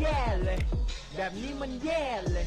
แย่เลย แบบนี้มันแย่เลย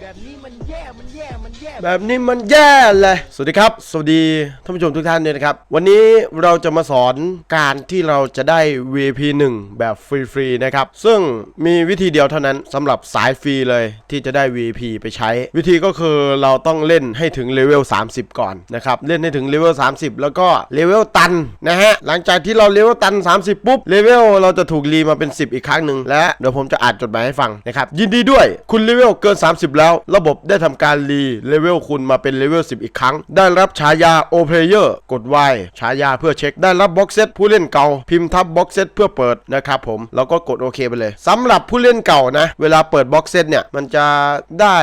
แบบนี้มันแย่ มันแย่ มันแย่ แบบนี้มันแย่เลย สวัสดีครับ สวัสดีท่านผู้ชมทุกท่านด้วยนะครับ วันนี้เราจะมาสอนการที่เราจะได้ VIP 1 แบบฟรีๆนะครับ ซึ่งมีวิธีเดียวเท่านั้นสำหรับสายฟรีเลยที่จะได้ VIP ไปใช้ วิธีก็คือเราต้องเล่นให้ถึงเลเวล 30 ก่อนนะครับ เล่นให้ถึงเลเวล 30 แล้วก็เลเวลตันนะฮะ หลังจากที่เราเลเวลตัน 30 ปุ๊บ เลเวลเราจะถูกรีมาเป็น 10 อีกครั้งหนึ่งและเดี๋ยวผมจะอ่านจดหมายให้ฟังนะครับ ยินดีด้วย คุณเลเวลเกิน 30แล้วระบบได้ทำการรีเลเวลคุณมาเป็นเลเวล10 อีกครั้ง ได้รับฉายา O Player กด Y ฉายาเพื่อเช็ค ได้รับบ็อกเซตผู้เล่นเก่า พิมพ์ทับบ็อกเซตเพื่อเปิดนะครับผม แล้วก็กดโอเคไปเลยสำหรับผู้เล่นเก่านะ เวลาเปิดบ็อกเซตเนี่ย มันจะได้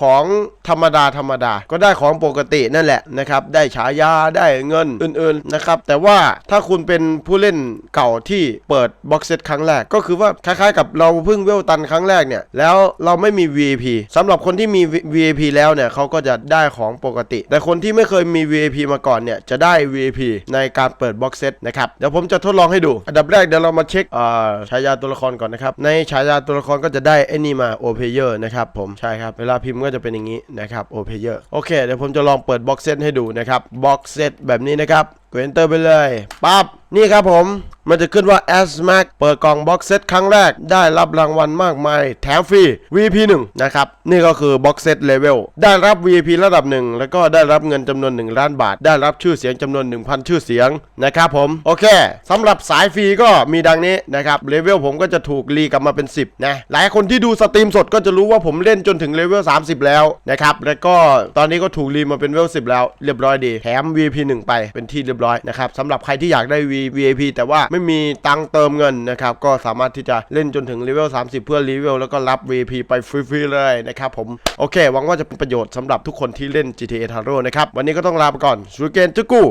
ของธรรมดาธรรมดา ก็ได้ของปกตินั่นแหละนะครับ ได้ฉายาได้เงินอื่นๆนะครับ แต่ว่าถ้าคุณเป็นผู้เล่นเก่าที่เปิดบ็อกเซตครั้งแรก ก็คือว่าคล้ายๆ กับเราเพิ่งเวลตันครั้งแรกเนี่ย แล้วเราไม่มี VIP สำหรับคนที่มี VIP แล้วเนี่ยเขาก็จะได้ของปกติ แต่คนที่ไม่เคยมี VIP มาก่อนเนี่ยจะได้ VIP ในการเปิดบ็อกเซตนะครับเดี๋ยวผมจะทดลองให้ดู อันดับแรกเดี๋ยวเรามาเช็คอ่าฉายาตัวละครก่อนนะครับในฉายาตัวละครก็จะได้ไอ้นี่มา O Player นะครับผมใช่ครับเวลาพิมพ์ก็จะเป็นอย่างนี้นะครับ O Player โอเคเดี๋ยวผมจะลองเปิดบ็อกเซตให้ดูนะครับบ็อกเซตแบบนี้นะครับกด enter ไปเลยปั๊บนี่ครับผม มันจะขึ้นว่า S Max เปิดกล่องบ็อกเซตครั้งแรกได้รับรางวัลมากมาย แถมฟรี VP 1นะครับ นี่ก็คือบ็อกเซตเลเวลได้รับ VP ระดับหนึ่งแล้วก็ได้รับเงินจำนวน 1 ล้านบาท ได้รับชื่อเสียงจำนวน 1,000 ชื่อเสียงนะครับผม โอเคสำหรับสายฟรีก็มีดังนี้นะครับเลเวลผมก็จะถูกรีกลับมาเป็น 10นะหลายคนที่ดูสตรีมสดก็จะรู้ว่าผมเล่นจนถึงเลเวล30 แล้วนะครับแล้วก็ตอนนี้ก็ถูกรีมาเป็นเลเวล10 แล้วเรียบร้อยดีแถม VP 1 ไปเป็นที่เรียบร้อยนะครับสำหรับใครที่อยากได้ VIP แต่ว่าไม่มีตังเติมเงินนะครับก็สามารถที่จะเล่นจนถึงเลเวล30 เพื่อรีเวลแล้วก็รับ VP ไปฟรีๆเลยนะครับผมโอเคหวังว่าจะเป็นประโยชน์สำหรับทุกคนที่เล่น GTA Taro นะครับวันนี้ก็ต้องลาไปก่อนชูเกนจุกู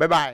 บ๊ายบาย